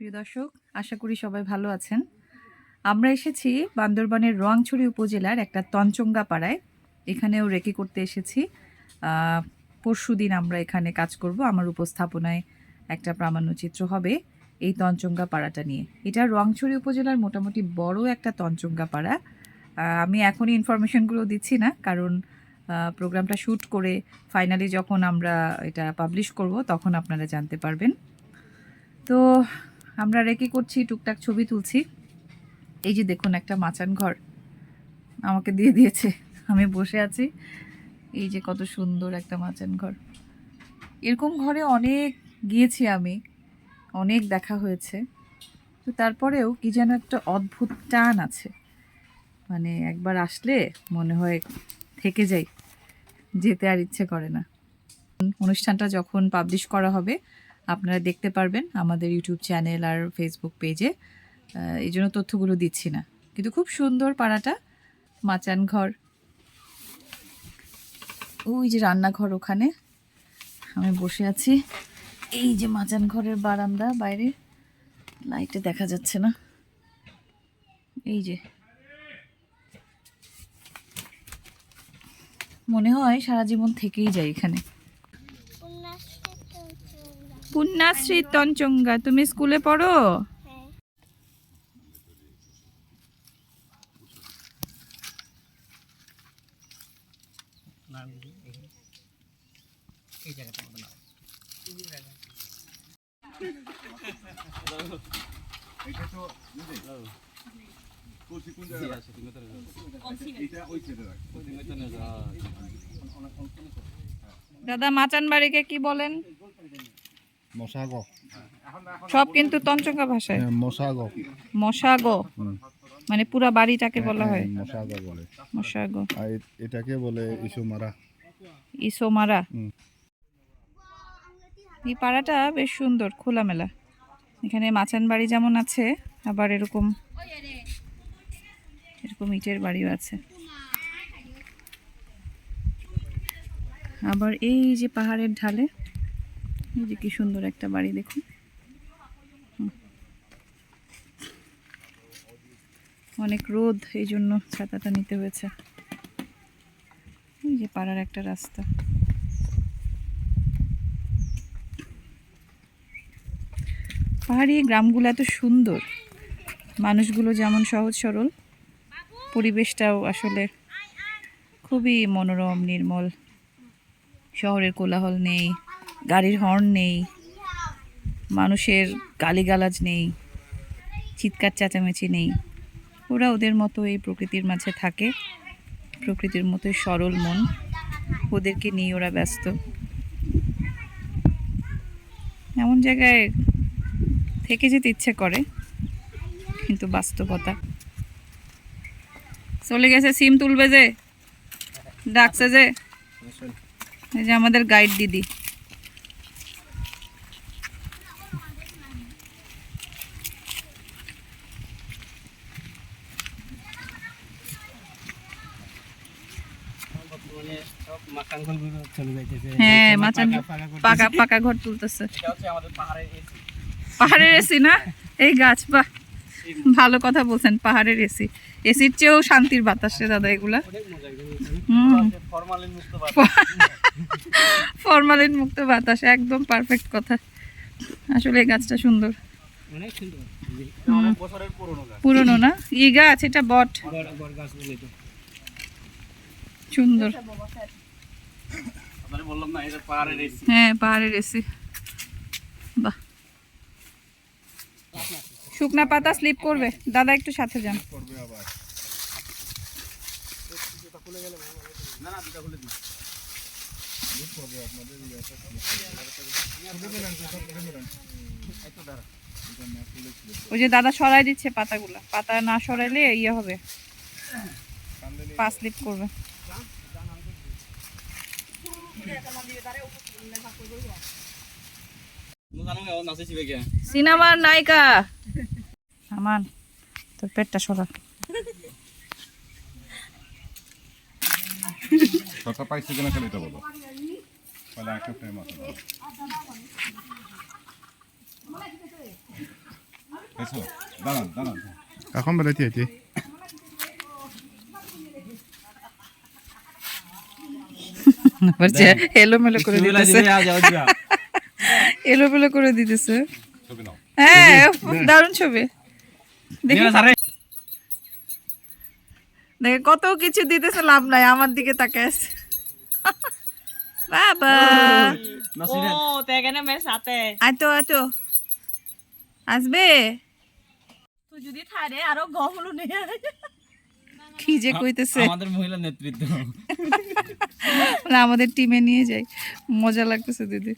প্রিয় দর্শক, আশা করি সবাই ভালো আছেন। আমরা এসেছি বান্দরবানের রোয়াংছড়ি উপজেলার একটা তঞ্চঙ্গা পাড়ায় এখানেও রেকি করতে এসেছি। পরশু দিন আমরা এখানে কাজ করব। আমার উপস্থাপনায় একটা প্রামাণ্যচিত্র হবে এই তঞ্চঙ্গা পাড়াটা নিয়ে। এটা রোয়াংছড়ি উপজেলার মোটামুটি বড় একটা তঞ্চঙ্গা পাড়া আমি এখনই ইনফরমেশনগুলো দিচ্ছি না, কারণ প্রোগ্রামটা শ্যুট করে ফাইনালি যখন আমরা এটা পাবলিশ করব, তখন আপনারা জানতে পারবেন। তো আমরা রেকি করছি, টুকটাক ছবি তুলছি। এই যে দেখুন একটা মাচান ঘর। আমাকে দিয়ে দিয়েছে। আমি বসে আছি। এই যে কত সুন্দর একটা মাচান ঘর। এরকম ঘরে অনেক গিয়েছি আমি। অনেক দেখা হয়েছে। তো তারপরেও কি যেন একটা অদ্ভুত টান আছে। মানে একবার আসলে মনে হয় থেকে যাই। যেতে আর ইচ্ছে করে না। অনুষ্ঠানটা যখন পাবলিশ করা হবে আপনারা দেখতে পারবেন আমাদের ইউটিউব চ্যানেল আর ফেসবুক পেজে এই জন্য তথ্যগুলো দিচ্ছি না। কিন্তু খুব সুন্দর পাড়াটা, মাচান ঘর। ওই যে রান্নাঘর ওখানে। আমি বসে আছি। এই যে মাচান ঘরের বারান্দা বাইরে। লাইটে দেখা যাচ্ছে না। এই যে। মনে হয় সারা জীবন থেকেই যাই এখানে। পুণ্যাশ্রী তঞ্চঙ্গা তুমি স্কুলে পড়ো? দাদা মাচান বাড়িকে কি বলেন? মশাগ। সব কিন্তু তঞ্চঙ্গা ভাষায়? মশাগ। মশাগো? মানে পুরা বাড়িটাকে বলা হয়? মশাগ বলে। মশাগো। আর এটাকে বলে ইসুমারা। ইসোমারা। এই পাড়াটা বেশ সুন্দর খোলামেলা। এখানে মাচান বাড়ি যেমন আছে আবার এরকম এরকম ইটের বাড়িও আছে। আবার এই যে পাহাড়ের ঢালে এই যে কি সুন্দর একটা বাড়ি, দেখুন। অনেক রোদ এই জন্য ছাতাটা নিতে হয়েছে। এই যে পাড়ার একটা রাস্তা। পাহাড়ি গ্রামগুলো এত সুন্দর। মানুষগুলো যেমন সহজ সরল, পরিবেশটাও আসলে খুবই মনোরম, নির্মল। শহরের কোলাহল নেই। গাড়ির হর্ন নেই, মানুষের গালিগালাজ নেই, চিৎকার চেঁচামেচি নেই। ওরা ওদের মতো এই প্রকৃতির মাঝে থাকে, প্রকৃতির মতোই সরল মন। ওদেরকে নিয়ে ওরা ব্যস্ত। এমন জায়গায় থেকে যেতে ইচ্ছে করে, কিন্তু বাস্তবতা। চলে গেছে সিম তুলবে যে, ডাকছে যে, এই যে আমাদের গাইড দিদি। হ্যাঁ মাচান পাকা পাকা ঘর তুলতেছে। পাহাড়ের এসি। না? এই গাছ বাহ। ভালো কথা বলছেন পাহাড়ের এসি। এসির চেয়েও শান্তির বাতাস দাদা এগুলা। ফরমালিন মুক্ত বাতাস। একদম পারফেক্ট কথা। আসলে এই গাছটা সুন্দর। পুরনো না? ই গাছ এটা বট। গাছ সুন্দর। বললাম না এটা পাহাড়ের এসি। হ্যাঁ পাহাড়ের এসি। বাহ। শুকনা পাতা স্লিপ করবে। দাদা একটু সাথে যান। করবে আবার না না দুটা খুলে দিন। ওই যে দাদা সরাই দিচ্ছে পাতাগুলা। পাতা না সরাইলে ইয়ে হবে। পা স্লিপ করবে। সিনেমার নায়িকা। আমান তোর পেটটা সরা। কথা পাইছে কিনা খালি এটা বলো। তাহলে একটা ফ্রেম আছে দাঁড়ান দাঁড়ান। এখন বেড়াইতে আইতে আবার যে এলোমেলো করে দিতেছে। এলোমেলো করে দিতেছে। হ্যাঁ দারুণ ছবি। দেখি। কত কিছু দিতেছে লাভ নাই আমার দিকে আছে। বাবা। ও সাথে। আতো আতো আসবে? তুই যদি থারে আরও গহলো নে কি যে কইতেছে? আমাদের মহিলা নেতৃত্ব। না আমাদের টিমে নিয়ে যাই। মজা লাগতেছে দিদি।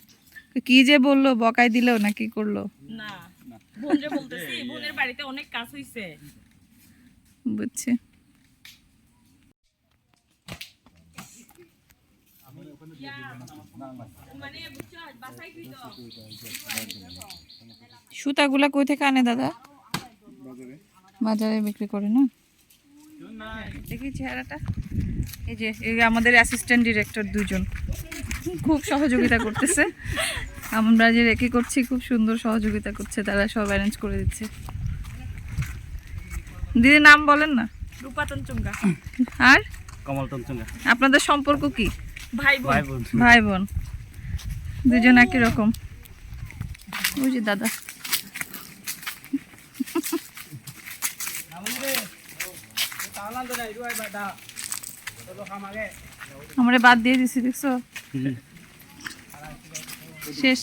কি যে বলল বকাই দিলো না কি করল? না বোনরে বলতেছি বোনের বাড়িতে অনেক কাজ হইছে। বুঝছি। মানে সুতাগুলা কই থেকে আনে দাদা? বাজারে বিক্রি করে না? দেখি চেহারাটা। এই যে এই যে আমাদের অ্যাসিস্ট্যান্ট ডিরেক্টর দুজন। খুব সহযোগিতা করতেছে। আমরা যে রেকি করছি খুব সুন্দর সহযোগিতা করছে তারা সব অ্যারেঞ্জ করে দিচ্ছে। দিদি নাম বলেন না? রূপাতন চুঙ্গা আর? কমল তঞ্চঙ্গা। আপনাদের সম্পর্ক কি? ভাই ভাই বোন। ভাই বোন। দুজন একই রকম। ওই যে দাদা। আমরা বাদ দিয়ে দিছি দেখছ? শেষ।